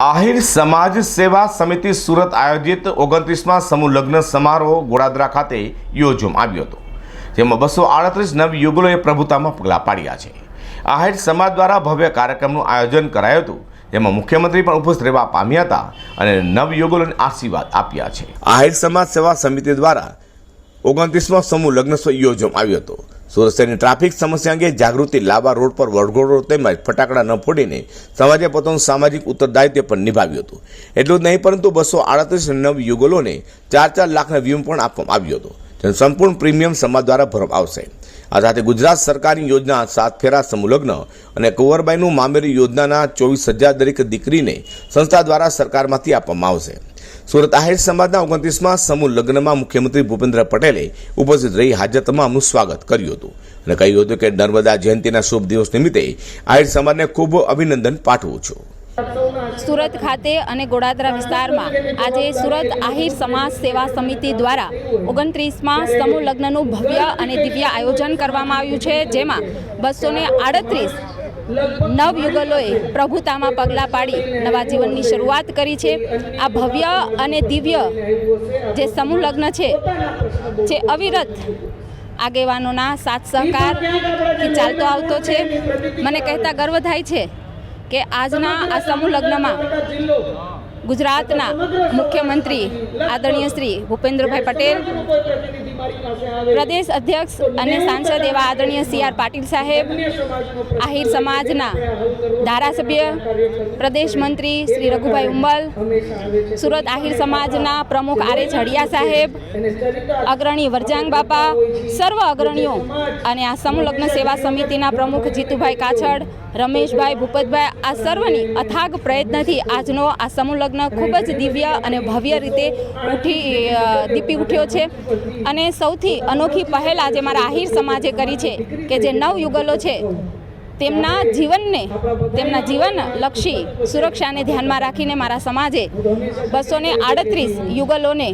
આહિર સમાજ સેવા સમિતિ સુરત આયોજિત ઓગણત્રીસમાં સમૂહ લગ્ન સમારોહ ગોળાદરા ખાતે યોજવામાં આવ્યો હતો, જેમાં બસો આડત્રીસ નવ યુગલોએ પ્રભુતામાં પગલાં પાડ્યા છે. આહિર સમાજ દ્વારા ભવ્ય કાર્યક્રમનું આયોજન કરાયું હતું, જેમાં મુખ્યમંત્રી પણ ઉપસ્થિત રહેવા પામ્યા હતા અને નવ યુગલોને આશીર્વાદ આપ્યા છે. આહિર સમાજ સેવા સમિતિ દ્વારા ઓગણત્રીસમાં સમૂહ લગ્ન યોજવામાં આવ્યો હતો સુરત શહેરની ટ્રાફિક સમસ્યા અંગે જાગૃતિ લાવવા રોડ પર વળગોળો તેમજ ફટાકડા ન ફોડીને સમાજે પોતાનું સામાજિક ઉત્તરદાયિત્વ પણ નિભાવ્યું હતું. એટલું જ નહીં, પરંતુ બસો આડત્રીસ નવ યુગલોને ચાર ચાર લાખના વીમ પણ આપવામાં આવ્યો હતો. જેનું સંપૂર્ણ પ્રીમિયમ સમાજ દ્વારા ભરવામાં આવશે. આ સાથે ગુજરાત સરકારની યોજના સાત ફેરા સમુલગ્ન અને કુંવરબાઈનું મામેરી યોજનાના ચોવીસ હજાર દરેક દીકરીને સંસ્થા દ્વારા સરકારમાંથી આપવામાં આવશે. સુરત આહિર સમાજના ઓગણત્રીસમાં સમૂહ લગ્નમાં મુખ્યમંત્રી ભૂપેન્દ્ર પટેલે ઉપસ્થિત રહી હાજર તમામનું સ્વાગત કર્યું હતું અને કહ્યું હતું કે નર્મદા જયંતિના શુભ દિવસ નિમિત્તે આહિર સમાજને ખૂબ અભિનંદન પાઠવું છું. સુરત ખાતે અને ગોડાદરા વિસ્તારમાં આજે સુરત આહિર સમાજ સેવા સમિતિ દ્વારા ઓગણત્રીસમાં સમૂહ લગ્નનું ભવ્ય અને દિવ્ય આયોજન કરવામાં આવ્યું છે, જેમાં બસો આડત્રીસ નવ યુગલોએ પ્રભુતામાં પગલાં પાડી નવા જીવનની શરૂઆત કરી છે. આ ભવ્ય અને દિવ્ય જે સમૂહ લગ્ન છે, જે અવિરત આગેવાનોના સાથ સહકારથી ચાલતો આવતો છે. મને કહેતા ગર્વ થાય છે કે આજના આ સમૂહ લગ્નમાં ગુજરાતના મુખ્યમંત્રી, આદરણીય શ્રી ભૂપેન્દ્રભાઈ પટેલ પ્રદેશ અધ્યક્ષ અને સાંસદ એવા આદરણીય સી આર પાટીલ સાહેબ આહિર સમાજના ધારાસભ્ય પ્રદેશ મંત્રી શ્રી રઘુભાઈ ઉંબલ સુરત આહિર સમાજના પ્રમુખ આર એચ હડિયા સાહેબ અગ્રણી વરજાંગ બાપા સર્વ અગ્રણીઓ અને આ સમલગ્ન સેવા સમિતિના પ્રમુખ જીતુભાઈ કાછડ રમેશભાઈ, ભૂપતભાઈ, આ સર્વની અથાગ પ્રયત્નથી આજનો આ સમૂહ લગ્ન ખૂબ જ દિવ્ય અને ભવ્ય રીતે ઉઠી દીપી ઉઠ્યો છે. અને સૌથી અનોખી પહેલ આજે મારા આહિર સમાજે કરી છે કે જે નવ યુગલો છે, તેમના જીવનને, તેમના જીવન લક્ષી સુરક્ષાને ધ્યાનમાં રાખીને મારા સમાજે બસો ને આડત્રીસ યુગલોને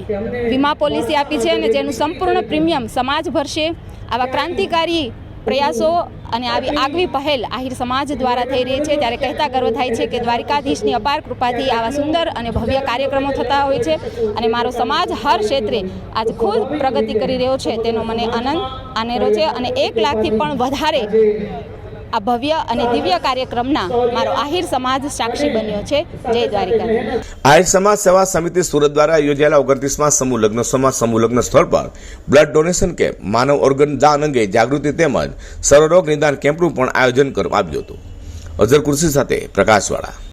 વીમા પોલિસી આપી છે અને જેનું સંપૂર્ણ પ્રીમિયમ સમાજ ભરશે. આવા ક્રાંતિકારી પ્રયાસો અને આવી આગવી પહેલ આહિર સમાજ દ્વારા થઈ રહી છે. ત્યારે કહેતા ગર્વ થાય છે કે દ્વારિકાધીશની અપાર કૃપાથી આવા સુંદર અને ભવ્ય કાર્યક્રમો થતા હોય છે અને મારો સમાજ હર ક્ષેત્રે આજ ખૂબ પ્રગતિ કરી રહ્યો છે. તેનો મને આનંદ, આનેરો છે અને એક લાખથી પણ વધારે આ ભવ્ય અને દિવ્ય કાર્યક્રમના મારો આહિર સમાજ સાક્ષી બન્યો છે. જય દ્વારિકા આહિર સમાજ સેવા સમિતિ સુરત દ્વારા યોજાયેલા ઓગણત્રીસમાં સમૂહ લગ્નોત્સવમાં સમૂહ લગ્ન સ્થળ પર બ્લડ ડોનેશન કેમ્પ માનવ ઓર્ગન દાન અંગે જાગૃતિ તેમજ સર્વરોગ નિદાન કેમ્પનું પણ આયોજન કરવામાં આવ્યું હતું. અઝર કુર્સી સાથે પ્રકાશવાળા.